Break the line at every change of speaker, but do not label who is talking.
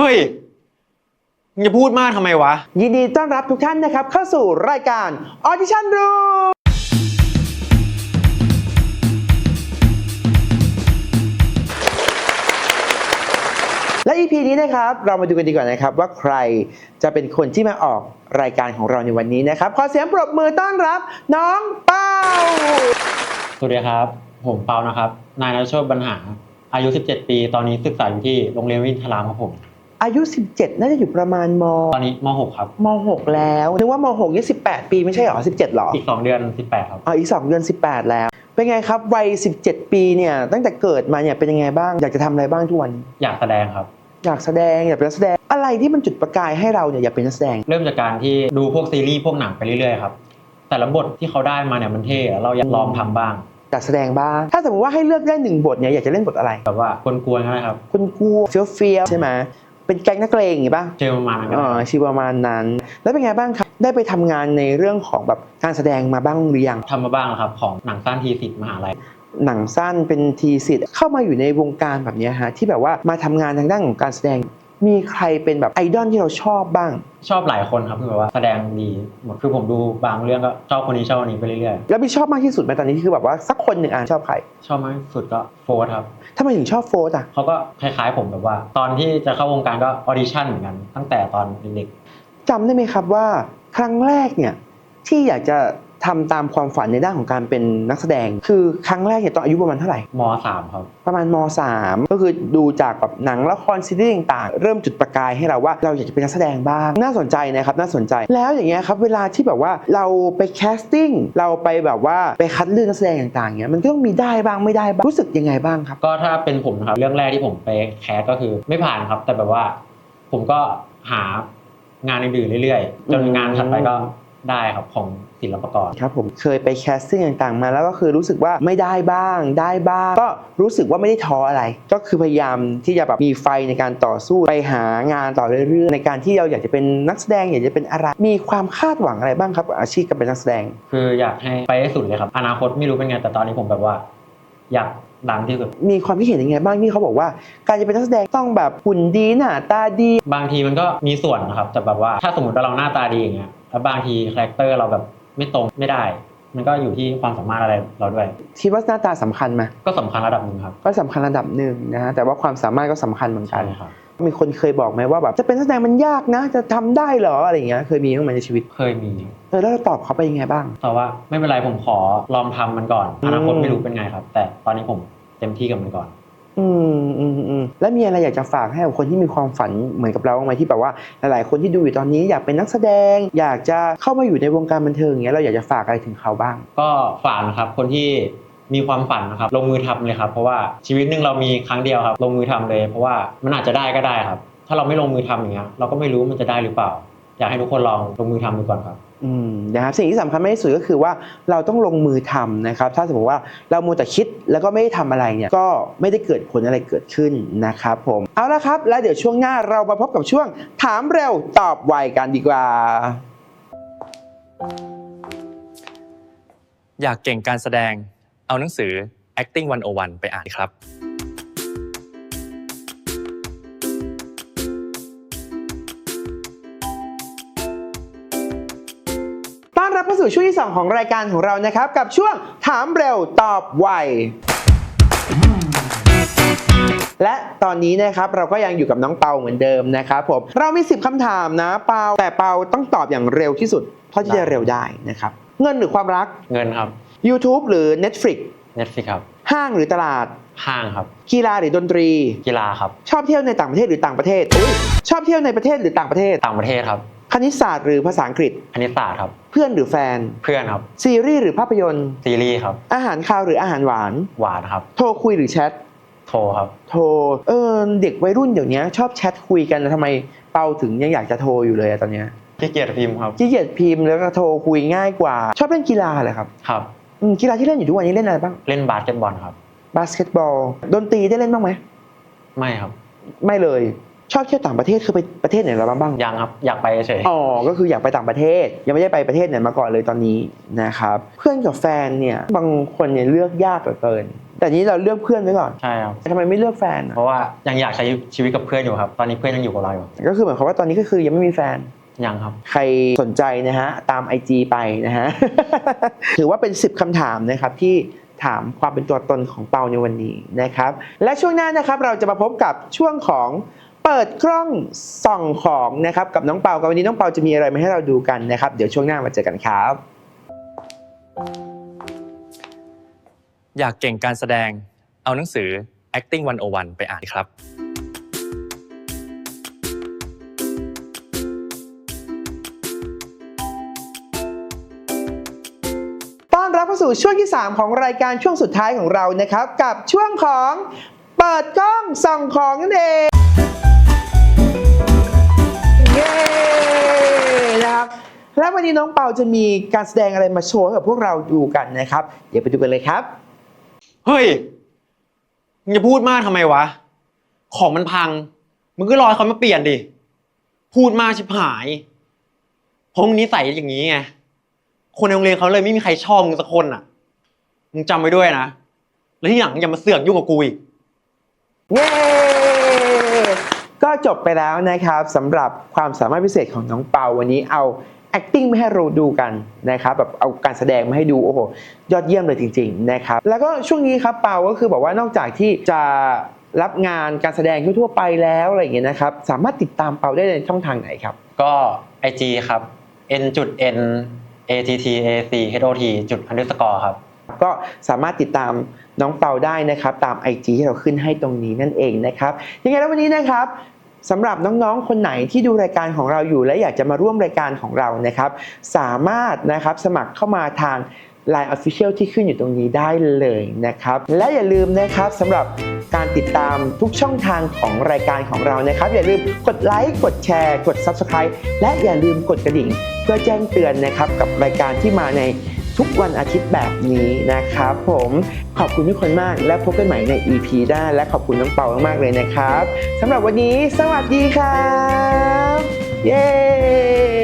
เฮ้ยมึงจะพูดมากทำไมวะ
ยินดีต้อนรับทุกท่านนะครับ เข้าสู่รายการ Audition Room และ EP นี้นะครับ เรามาดูกันดีกว่านะครับ ว่าใครจะเป็นคนที่มาออกรายการของเราในวันนี้นะครับ ขอเสียงปรบมือต้อนรับน้องเป้า
สวัสดีครับ ผมเปานะครับ นายนโชตบรรหา อายุ 17 ปี ตอนนี้ศึกษาอยู่ที่โรงเรียนวิทยารามครับผม
อายุ 17 น่าจะอยู่ประมาณม
ตอนนี้ม .6 ครับ
ม .6 แล้วนึกว่าม .6 นี่18 ปีไม่ใช่เหรอ 17หรอ
อีก 2 เดือน 18 ครับ
อ๋ออีก 2 เดือน 18 แล้ว เป็นไงครับวัย 17 ปีเนี่ยตั้งแต่เกิดมาเนี่ยเป็นยังไงบ้าง อยากจะทำอะไรบ้างทุกวัน
อยากแสดงครับ
อยากแสดงอยากเป็นนักแสดงอะไรที่มันจุดประกายให้เราเนี่ยอยากเป็นนักแสดง
เริ่มจากการที่ดูพวกซีรีส์พวกหนังไปเรื่อยๆครับแต่ละบทที่เขาได้มาเนี่ยมันเท่แล้วเราอยากลองทำบ้าง
อยากแสดงบ้าง ถ้าสมมติว่าให้เลือกได้หนึ่งบทเนี่ยอยากจะเล่นบทอะไร
แบบว่ากวนๆก็ได้ครับ
คุณกลัวเฟี้ยวเฟี้ยวๆใช่ไหม เป็นแก๊งนักเลงอย่างงี้ป่ะ
เจอประมาณนั้นก็
อ๋
ได้
อ
ครับ
ชีวประมาณนั้น แล้วเป็นไงบ้างครับ ได้ไปทำงานในเรื่องของแบบการแสดงมาบ้างหรือยัง
ทำมาบ้างครับของหนังสั้นทีสิทธิ์มหาลัย
หนังสั้นเป็นทีสิทธ์เข้ามาอยู่ในวงการแบบเนี้ยฮะที่แบบว่ามาทำงานทางด้านของการแสดง มีใครเป็นแบบไอดอลที่เราชอบบ้าง
ชอบหลายคนครับคือแบบว่าแสดงดีหมดคือผมดูบางเรื่องก็ชอบคนนี้ชอบคนนี้ไปเรื่อย
แล้วมีชอบมากที่สุดไหมตอนนี้คือแบบว่าสักคนหนึ่งอะชอบใคร
ๆชอบมากที่สุดก็โฟร์ครับ
ทำไมถึงชอบโฟร์อะ
เขาก็คล้ายๆ ผมแบบว่า ตอนที่จะเข้าวงการก็ออดิชั่นเหมือนกันตั้งแต่ตอนเด็ก
จำได้ไหมครับว่า ครั้งแรกเนี่ยที่อยากจะ ทำตามความฝันในด้านของการเป็นนักแสดง คือครั้งแรกเนี่ยตอนอายุประมาณเท่าไหร่
ๆมสามครับ
ประมาณม .3 ก็คือดูจากแบบหนังละครซีรีส์ต่างๆ เริ่มจุดประกายให้เราว่าเราอยากจะเป็นนักแสดงบ้าง น่าสนใจนะครับน่าสนใจแล้วอย่างเงี้ยครับเวลาที่แบบว่าเราไปแคสติ้งเราไปแบบว่าไปคัดเลือกนักแสดงต่างๆเงี้ยมันก็ต้องมีได้บ้างไม่ได้บ้างรู้สึกยังไงบ้างครับ
ก็ถ้าเป็นผมนะครับเรื่องแรกที่ผมไปแคสก็คือไม่ผ่านครับ แต่แบบว่า ผมก็หางานอื่นๆเรื่อยๆ จน
อืม
งานถัดไปก็ ได้ครับของศิลปากร
ครับผมเคยไปแคสติ้งต่างๆมาแล้วก็คือรู้สึกว่าไม่ได้บ้างได้บ้าง ก็รู้สึกว่าไม่ได้ท้ออะไร ก็คือพยายามที่จะแบบมีไฟในการต่อสู้ไปหางานต่อเรื่อยๆ ในการที่เราอยากจะเป็นนักแสดงอยากจะเป็นอะไรมีความคาดหวังอะไรบ้างครับกับอาชีพการเป็นนักแสดง
คืออยากให้ไปให้สุดเลยครับอนาคตไม่รู้เป็นไงแต่ตอนนี้ผมแบบว่า อยากดังที่สุด
มีความคิดเห็นยังไงบ้างที่เขาบอกว่า การจะเป็นนักแสดงต้องแบบหุ่นดีหน้าตาดี
บางทีมันก็มีส่วนนะครับแต่แบบว่าถ้าสมมติว่าเราหน้าตาดีอย่างเงี้ย แล้วบางทีคาแรคเตอร์เราแบบไม่ตรงไม่ได้ มันก็อยู่ที่ความสามารถอะไรเราด้วย
คิดว่าหน้าตาสำคัญไหม
ก็สำคัญระดับหนึ่งครับ
ก็สำคัญระดับหนึ่งนะฮะแต่ว่าความสามารถก็สำคัญเหมือนกั
ใช่
น
ครับ
มีคนเคยบอกไหมว่าแบบจะเป็นนักแสดงมันยากนะ จะทำได้เหรออะไรอย่างเงี้ยเคยมีบ้างไหมในชีวิต
เคยมี
เออแล้วเราตอบเขาไปยังไงบ้าง
แต่ว่าไม่เป็นไรผมขอลองทำมันก่อน
อืม
อนาคตไม่รู้เป็นไงครับ แต่ตอนนี้ผมเต็มที่กับมันก่อน
อืมอืมอืมแล้วมีอะไรอยากจะฝากให้กับคนที่มีความฝันเหมือนกับเราบ้างไหมที่แบบว่าหลายๆคนที่ดูอยู่ตอนนี้อยากเป็นนักแสดง อยากจะเข้ามาอยู่ในวงการบันเทิงอย่างเงี้ยเราอยากจะฝากอะไรถึงเขาบ้าง
ก็ฝากนะครับคนที่มีความฝันนะครับลงมือทำเลยครับ เพราะว่าชีวิตหนึ่งเรามีครั้งเดียวครับ ลงมือทำเลย เพราะว่ามันอาจจะได้ก็ได้ครับ ถ้าเราไม่ลงมือทำอย่างเงี้ยเราก็ไม่รู้มันจะได้หรือเปล่า อยากให้ทุกคนลองลงมือทำดูก่อนครับ
นะครับสิ่งที่สำคัญไม่ที่สุดก็คือว่าเราต้องลงมือทำนะครับ ถ้าสมมติว่าเรามัวแต่คิดแล้วก็ไม่ได้ทำอะไรเนี่ยก็ไม่ได้เกิดผลอะไรเกิดขึ้นนะครับผมเอาละครับ แล้วเดี๋ยวช่วงหน้าเรามาพบกับช่วงถามเร็วตอบไวกันดีกว่า
อยากเก่งการแสดงเอาหนังสือ acting 101 ไปอ่านครับ
สู่ช่วงที่ 2 ของรายการของเรานะครับ กับช่วงถามเร็วตอบไวและตอนนี้นะครับเราก็ยังอยู่กับน้องเปาเหมือนเดิมนะครับผมเรามี 10คำถามนะเปาแต่เปาต้องตอบอย่างเร็วที่สุดเท่าที่จะเร็วได้นะครับ เงินหรือความรัก
เงินครับ
YouTube หรือ Netflix
Netflix ครับ
ห้างหรือตลาด
ห้างครับ
กีฬาหรือดนตรี
กีฬาครับ
ชอบเที่ยวในต่างประเทศหรือต่างประเทศอุ๊ยชอบเที่ยวในประเทศหรือต่างประเทศ
ต่างประเทศครับ
ค ณิตศาสตร์หรือภาษาอังกฤษ
คณิตศาสตร์ครับ
เพื่อนหรือแฟน
เพื่อนครับ
ซีรีส์หรือภาพยนตร์
ซีรีส์ครับ
อาหารคาวหรืออาหารหวาน
หวานครับ
โทรคุยหรือแชท
โทรครับ
โทร เออเด็กวัยรุ่นเดี๋ยวนี้ชอบแชทคุยกันแล้วทำไมเปาถึงยังอยากจะโทรอยู่เลยอะตอนเนี้ย
ขี้เกียจพิมพ์ครับ
ขี้เกียจพิมพ์แล้วก็โทรคุยง่ายกว่า ชอบเล่นกีฬาเหรอครับ
ครับ
อืมกีฬาที่เล่นอยู่ทุกวันนี้เล่นอะไรบ้าง
เล่นบาสเกตบอลครับ
บาสเกตบอล ดนตรีได้เล่นบ้างไหม
ไม่ครับ
ไม่เลย ชอบเที่ยวต่างประเทศคือไปประเทศไหนเราบ้าง
ยังครับอยากไปเฉย
อ๋อก็คืออยากไปต่างประเทศ ยังไม่ได้ไปประเทศไหนมาก่อนเลยตอนนี้นะครับ เพื่อนกับแฟนเนี่ยบางคนเนี่ยเลือกยากเหลือเกิน แต่นี้เราเลือกเพื่อนไว้ก่อน
ใช่ครับ
ทำไมไม่เลือกแฟนอะ
เพราะว่ายังอยากใช้ชีวิตกับเพื่อนอยู่ครับ ตอนนี้เพื่อนยังอยู่กับเราอยู่
ก็คือหมายความว่าตอนนี้ก็คือยังไม่มีแฟน
ยังครับ
ใครสนใจนะฮะตาม IG ไปนะฮะถือว่าเป็น 10คำถามนะครับที่ถามความเป็นตัวตนของเปาในวันนี้นะครับ และช่วงหน้านะครับเราจะมาพบกับช่วงของ เปิดกล้องส่องของนะครับกับน้องเปากับวันนี้น้องเปาจะมีอะไรมาให้เราดูกันนะครับ เดี๋ยวช่วงหน้ามาเจอกันครับ
อยากเก่งการแสดงเอาหนังสือ acting 101 ไปอ่านครับ
ต้อนรับเข้าสู่ช่วงที่ 3 ของรายการช่วงสุดท้ายของเรานะครับ กับช่วงของเปิดกล้องส่องของนั่นเอง ววันนี้น้องเปาจะมีการแสดงอะไรมาโชว์ให้กับพวกเราดูกันนะครับ เดี๋ยวไปดูกันเลยครับ
เฮ้ยมึงจะพูดมากทำไมวะ ของมันพัง มึงก็รอให้เขามาเปลี่ยนดิ พูดมากชิบหายเพราะมึงนิสัยอย่างนี้ไง คนในโรงเรียนเขาเลยไม่มีใครชอบมึงสักคนอะ มึงจำไว้ด้วยนะ แล้วที่หลังอย่ามาเสือกยุ่งกับกูอีก
เย้ ก็จบไปแล้วนะครับสำหรับความสามารถพิเศษของน้องเปาวันนี้เอา acting มาให้เราดูกันนะครับแบบเอาการแสดงมาให้ดูโอ้โหยอดเยี่ยมเลยจริงๆนะครับแล้วก็ช่วงนี้ครับเปาก็คือบอกว่านอกจากที่จะรับงานการแสดงทั่วๆไปแล้วอะไรอย่างเงี้ยนะครับสามารถติดตามเปาได้ในช่องทางไหนครับ
ก็ IG ครับ n จุด n a t t a c h o t จุด underscore ครับ
ก็สามารถติดตามน้องเปาได้นะครับ ตาม IG ที่เราขึ้นให้ตรงนี้นั่นเองนะครับยังไงแล้ววันนี้นะครับ สำหรับน้องๆ คนไหนที่ดูรายการของเราอยู่ และอยากจะมาร่วมรายการของเรานะครับ สามารถนะครับสมัครเข้ามาทาง Line Official ที่ขึ้นอยู่ตรงนี้ได้เลยนะครับ และอย่าลืมนะครับสำหรับการติดตามทุกช่องทางของรายการของเรานะครับ อย่าลืมกดไลค์กดแชร์ กด Subscribe และอย่าลืมกดกระดิ่ง เพื่อแจ้งเตือนนะครับกับรายการที่มาใน ทุกวันอาทิตย์แบบนี้นะครับผมขอบคุณทุกคนมากและพบกันใหม่ใน EP หน้าและขอบคุณน้องเปามากๆเลยนะครับสำหรับวันนี้สวัสดีครับ เย้